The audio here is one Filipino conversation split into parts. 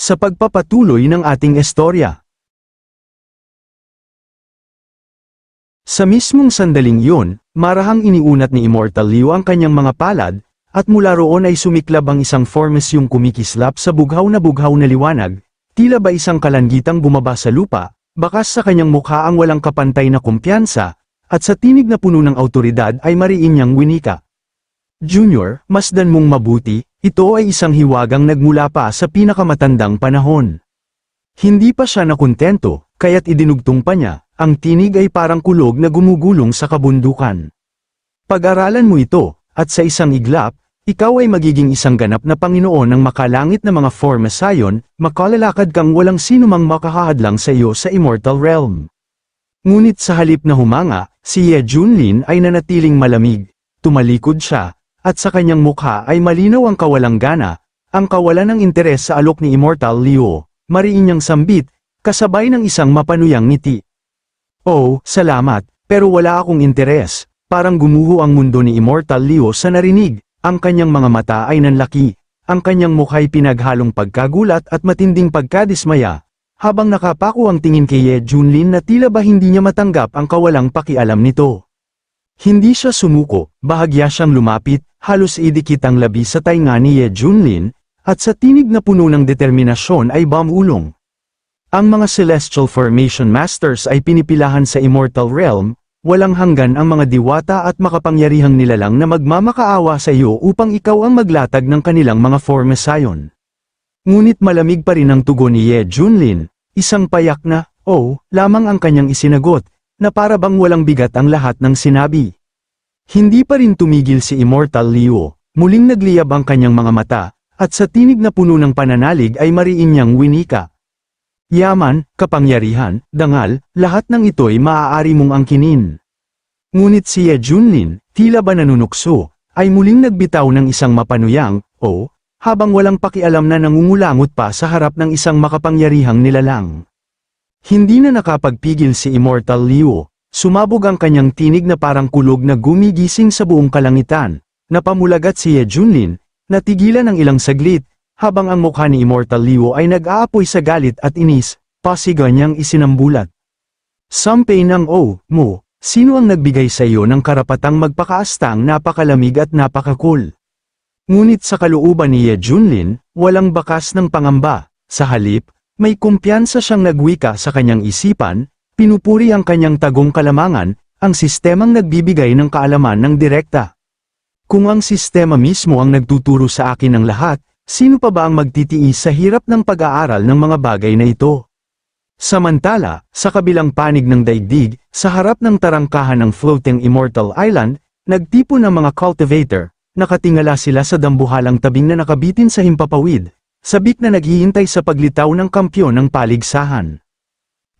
sa pagpapatuloy ng ating istorya. Sa mismong sandaling iyon, marahang iniunat ni Immortal Liu ang kanyang mga palad, at mula roon ay sumiklab ang isang formes yung kumikislap sa bughaw na bughaw na liwanag, tila ba isang kalanggitang bumaba sa lupa, bakas sa kanyang mukha ang walang kapantay na kumpiyansa, at sa tinig na puno ng autoridad ay mariin niyang winika. Junior, masdan mong mabuti, ito ay isang hiwagang nagmula pa sa pinakamatandang panahon. Hindi pa siya nakontento, kaya't idinugtong pa niya, ang tinig ay parang kulog na gumugulong sa kabundukan. Pag-aralan mo ito, at sa isang iglap, ikaw ay magiging isang ganap na Panginoon ng makalangit na mga formasayon, makalalakad kang walang sinumang makahahadlang sa iyo sa immortal realm. Ngunit sa halip na humanga, si Ye Junlin ay nanatiling malamig, tumalikod siya, at sa kanyang mukha ay malinaw ang kawalang gana, ang kawalan ng interes sa alok ni Immortal Leo, mariin niyang sambit, kasabay ng isang mapanuyang ngiti. Oh, salamat, pero wala akong interes, parang gumuho ang mundo ni Immortal Leo sa narinig, ang kanyang mga mata ay nanlaki, ang kanyang mukha'y pinaghalong pagkagulat at matinding pagkadismaya, habang nakapako ang tingin kay Ye Junlin na tila ba hindi niya matanggap ang kawalang pakialam nito. Hindi siya sumuko, bahagya siyang lumapit, halos idikit ang labi sa tainga ni Ye Junlin, at sa tinig na puno ng determinasyon ay bamulong. Ang mga Celestial Formation Masters ay pinipilahan sa Immortal Realm, walang hanggan ang mga diwata at makapangyarihang nilalang na magmamakaawa sa iyo upang ikaw ang maglatag ng kanilang mga formasayon. Ngunit malamig pa rin ang tugon ni Ye Junlin, isang payak na, oh, lamang ang kanyang isinagot, na para bang walang bigat ang lahat ng sinabi. Hindi pa rin tumigil si Immortal Leo, muling nagliyab ang kanyang mga mata, at sa tinig na puno ng pananalig ay mariin niyang winika. Yaman, kapangyarihan, dangal, lahat ng ito'y maaari mong angkinin. Ngunit si Ye Junlin, tila ba nanunukso, ay muling nagbitaw ng isang mapanuyang, o, habang walang pakialam na nangungulangot pa sa harap ng isang makapangyarihang nilalang. Hindi na nakapagpigil si Immortal Leo, sumabog ang kanyang tinig na parang kulog na gumigising sa buong kalangitan, napamulagat si Ye Junlin, natigilan ng ilang saglit, habang ang mukha ni Immortal Leo ay nag-aapoy sa galit at inis, pasigan niyang isinambulat. Sampay ng O, mo, sino ang nagbigay sa iyo ng karapatang magpakaastang napakalamig at napakakul? Ngunit sa kalooban ni Ye Junlin, walang bakas ng pangamba, sa halip, may kumpiyansa siyang nagwika sa kanyang isipan, pinupuri ang kanyang tagong kalamangan, ang sistemang nagbibigay ng kaalaman ng direkta. Kung ang sistema mismo ang nagtuturo sa akin ng lahat, Sino pa ba ang magtitiis sa hirap ng pag-aaral ng mga bagay na ito? Samantala, sa kabilang panig ng daigdig, sa harap ng tarangkahan ng floating immortal island, nagtipon ng mga cultivator, nakatingala sila sa dambuhalang tabing na nakabitin sa himpapawid, sabik na naghihintay sa paglitaw ng kampyon ng paligsahan.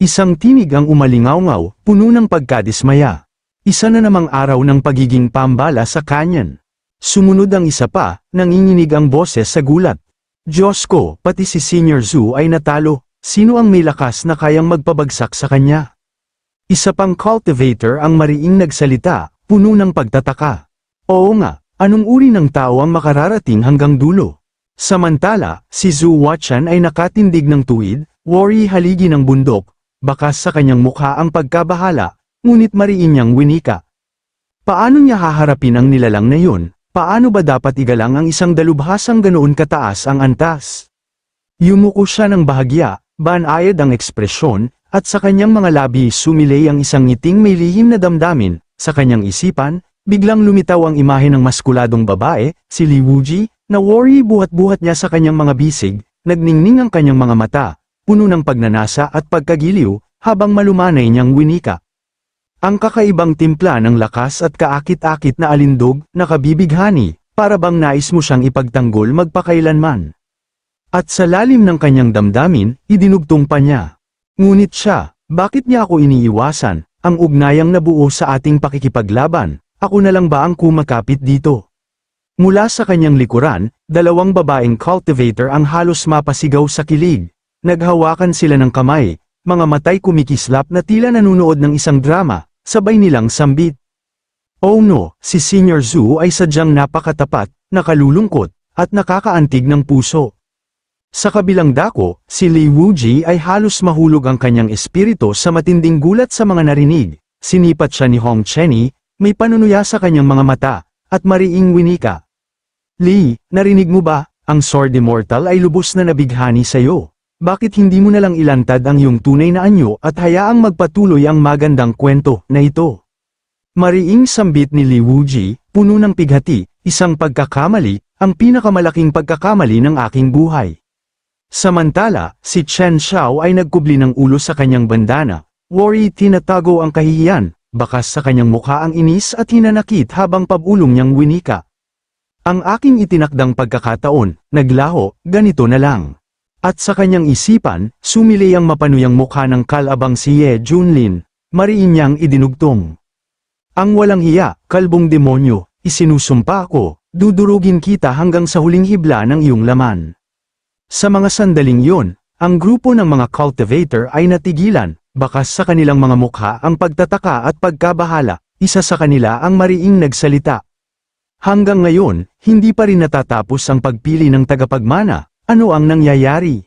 Isang tinig ang umalingaw-ngaw, puno ng pagkadismaya. Isa na namang araw ng pagiging pambala sa canyon. Sumunod ang isa pa, nanginginig ang boses sa gulat. Diyos ko, pati si Senior Zhu ay natalo, sino ang may lakas na kayang magpabagsak sa kanya? Isa pang cultivator ang mariing nagsalita, puno ng pagtataka. Oo nga, anong uri ng tao ang makararating hanggang dulo? Samantala, si Zhu Wachan ay nakatindig ng tuwid, worry haligi ng bundok, bakas sa kanyang mukha ang pagkabahala, ngunit mariin niyang winika. Paano niya haharapin ang nilalang na yun, Paano ba dapat igalang ang isang dalubhasang ganoon kataas ang antas? Yumuko siya ng bahagya, banayad ang ekspresyon, at sa kanyang mga labi sumilay ang isang ngiting may lihim na damdamin, sa kanyang isipan, biglang lumitaw ang imahe ng maskuladong babae, si Li Wuji, na worry buhat-buhat niya sa kanyang mga bisig, nagningning ang kanyang mga mata, puno ng pagnanasa at pagkagiliw, habang malumanay niyang winika. Ang kakaibang timpla ng lakas at kaakit-akit na alindog, nakabibighani, para bang nais mo siyang ipagtanggol magpakailanman. At sa lalim ng kanyang damdamin, idinugtong pa niya. Ngunit siya, bakit niya ako iniiwasan, ang ugnayang nabuo sa ating pakikipaglaban, ako na lang ba ang kumakapit dito? Mula sa kanyang likuran, dalawang babaeng cultivator ang halos mapasigaw sa kilig. Naghawakan sila ng kamay, mga matay kumikislap na tila nanunood ng isang drama, sabay nilang sambit. Oh no, si Senior Zhu ay sadyang napakatapat, nakalulungkot, at nakakaantig ng puso. Sa kabilang dako, si Li Wuji ay halos mahulog ang kanyang espiritu sa matinding gulat sa mga narinig. Sinipat siya ni Hong Chenny, may panunuya sa kanyang mga mata, at mariing winika. Li, narinig mo ba, ang Sword Immortal ay lubos na nabighani sa iyo. Bakit hindi mo nalang ilantad ang iyong tunay na anyo at hayaang magpatuloy ang magandang kwento na ito? Mariing sambit ni Li Wuji, puno ng pighati, isang pagkakamali, ang pinakamalaking pagkakamali ng aking buhay. Samantala, si Chen Xiao ay nagkubli ng ulo sa kanyang bandana, worry tinatago ang kahihiyan, bakas sa kanyang mukha ang inis at hinanakit habang pabulong niyang winika. Ang aking itinakdang pagkakataon, naglaho, ganito na lang. At sa kanyang isipan, sumili ang mapanuyang mukha ng kalabang si Ye Junlin, mariin niyang idinugtong. Ang walang hiya, kalbong demonyo, isinusumpa ako, dudurugin kita hanggang sa huling hibla ng iyong laman. Sa mga sandaling yun, ang grupo ng mga cultivator ay natigilan, bakas sa kanilang mga mukha ang pagtataka at pagkabahala, isa sa kanila ang mariing nagsalita. Hanggang ngayon, hindi pa rin natatapos ang pagpili ng tagapagmana, ano ang nangyayari?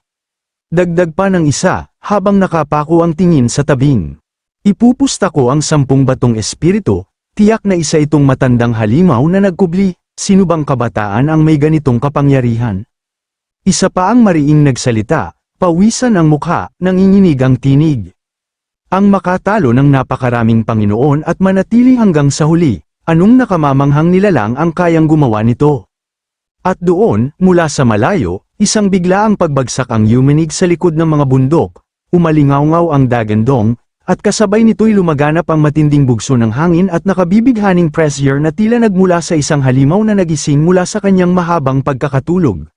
Dagdag pa ng isa, habang nakapako ang tingin sa tabing. Ipupusta ko ang sampung batong espiritu, tiyak na isa itong matandang halimaw na nagkubli, sino bang kabataan ang may ganitong kapangyarihan? Isa pa ang mariing nagsalita, pawisan ang mukha, nanginginig ang tinig. Ang makatalo ng napakaraming Panginoon at manatili hanggang sa huli, anong nakamamanghang nilalang ang kayang gumawa nito? At doon, mula sa malayo, isang bigla ang pagbagsak ang yumanig sa likod ng mga bundok, umalingaw ang dagandong, at kasabay nito'y lumaganap ang matinding bugso ng hangin at nakabibighaning pressure na tila nagmula sa isang halimaw na nagising mula sa kanyang mahabang pagkakatulog.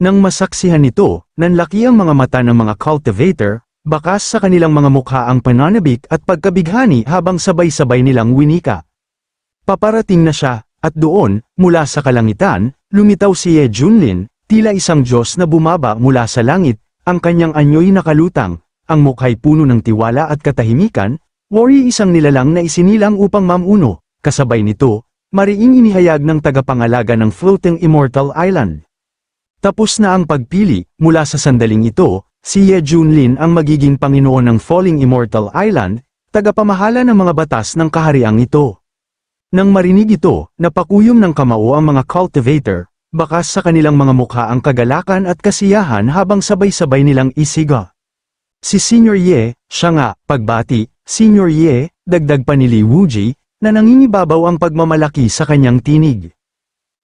Nang masaksihan nito, nanlaki ang mga mata ng mga cultivator, bakas sa kanilang mga mukha ang pananabik at pagkabighani habang sabay-sabay nilang winika. Paparating na siya, at doon, mula sa kalangitan, lumitaw si Ye Junlin, tila isang Diyos na bumaba mula sa langit, ang kanyang anyo'y nakalutang, ang mukha'y puno ng tiwala at katahimikan, worry isang nilalang na isinilang upang mamuno, kasabay nito, mariing inihayag ng tagapangalaga ng Floating Immortal Island. Tapos na ang pagpili, mula sa sandaling ito, si Ye Junlin ang magiging Panginoon ng Falling Immortal Island, tagapamahala ng mga batas ng kahariang ito. Nang marinig ito, napakuyom ng kamao ang mga cultivator, bakas sa kanilang mga mukha ang kagalakan at kasiyahan habang sabay-sabay nilang isiga. Si Senior Ye, siya nga, pagbati, Senior Ye, dagdag pa ni Li Wuji, na nangingibabaw ang pagmamalaki sa kanyang tinig.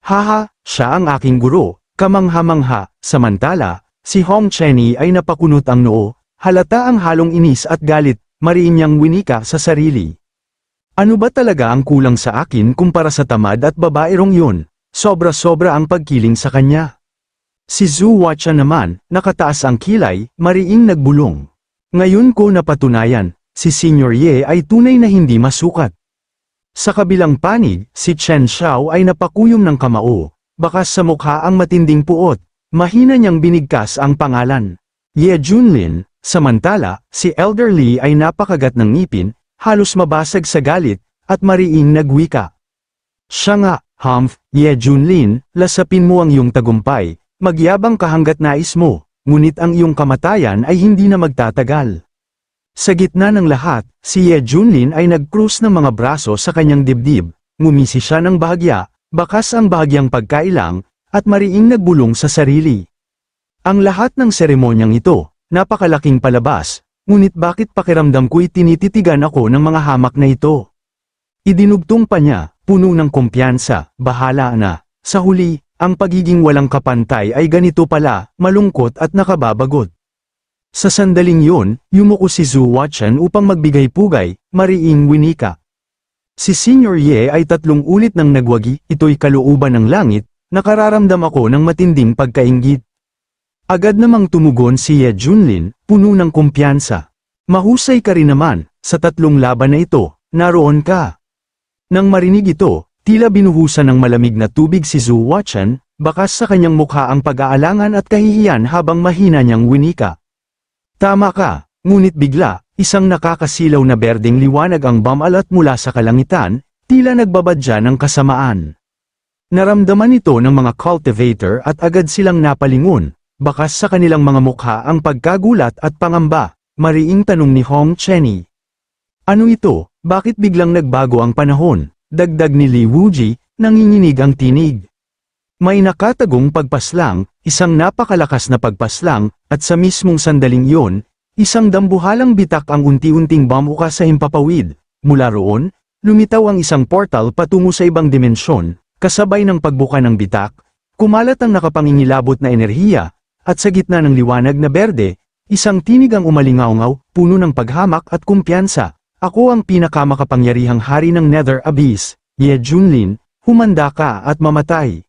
Haha, siya ang aking guro, kamangha-mangha, samantala, si Hong Chenny ay napakunot ang noo, halata ang halong inis at galit, mariin niyang winika sa sarili. Ano ba talaga ang kulang sa akin kumpara sa tamad at babaerong yun? Sobra-sobra ang pagkiling sa kanya. Si Zhu Watcha naman, nakataas ang kilay, mariing nagbulong. Ngayon ko napatunayan, si Senior Ye ay tunay na hindi masukat. Sa kabilang panig, si Chen Xiao ay napakuyom ng kamao, bakas sa mukha ang matinding puot, mahina niyang binigkas ang pangalan. Ye Junlin, samantala, si Elder Li ay napakagat ng ngipin, halos mabasag sa galit, at mariing nagwika. Siya nga, Humph, Ye Junlin, lasapin mo ang iyong tagumpay, magyabang ka hanggat nais mo, ngunit ang iyong kamatayan ay hindi na magtatagal. Sa gitna ng lahat, si Ye Junlin ay nag-cruise ng mga braso sa kanyang dibdib, ngumisi siya ng bahagya, bakas ang bahagyang pagkailang, at mariing nagbulong sa sarili. Ang lahat ng seremonyang ito, napakalaking palabas, ngunit bakit pakiramdam ko'y tinititigan ako ng mga hamak na ito? Idinugtong pa niya, puno ng kumpiyansa, bahala na. Sa huli, ang pagiging walang kapantay ay ganito pala, malungkot at nakababagot. Sa sandaling yun, yumuko si Zhu Watchan upang magbigay pugay, mariing winika. Si Senior Ye ay tatlong ulit nang nagwagi, ito'y kalooban ng langit, nakararamdam ako ng matinding pagkaingit. Agad namang tumugon si Ye Junlin, puno ng kumpiyansa. Mahusay ka rin naman, sa tatlong laban na ito, naroon ka. Nang marinig ito, tila binuhusan ng malamig na tubig si Zhu Watchan, bakas sa kanyang mukha ang pag-aalangan at kahihiyan habang mahina niyang winika. Tama ka, ngunit bigla, isang nakakasilaw na berdeng liwanag ang bamalat mula sa kalangitan, tila nagbabadya ng kasamaan. Naramdaman ito ng mga cultivator at agad silang napalingon, bakas sa kanilang mga mukha ang pagkagulat at pangamba, mariing tanong ni Hong Chenny. Ano ito, bakit biglang nagbago ang panahon? Dagdag ni Li Wuji, nanginginig ang tinig. May nakatagong pagpaslang, isang napakalakas na pagpaslang, at sa mismong sandaling iyon, isang dambuhalang bitak ang unti-unting bamuka sa himpapawid. Mula roon, lumitaw ang isang portal patungo sa ibang dimensyon, kasabay ng pagbuka ng bitak, kumalat ang nakapangingilabot na enerhiya, at sa gitna ng liwanag na berde, isang tinig ang umalingaungaw, puno ng paghamak at kumpiyansa. Ako ang pinakamakapangyarihang hari ng Nether Abyss, Ye Junlin, humanda ka at mamatay.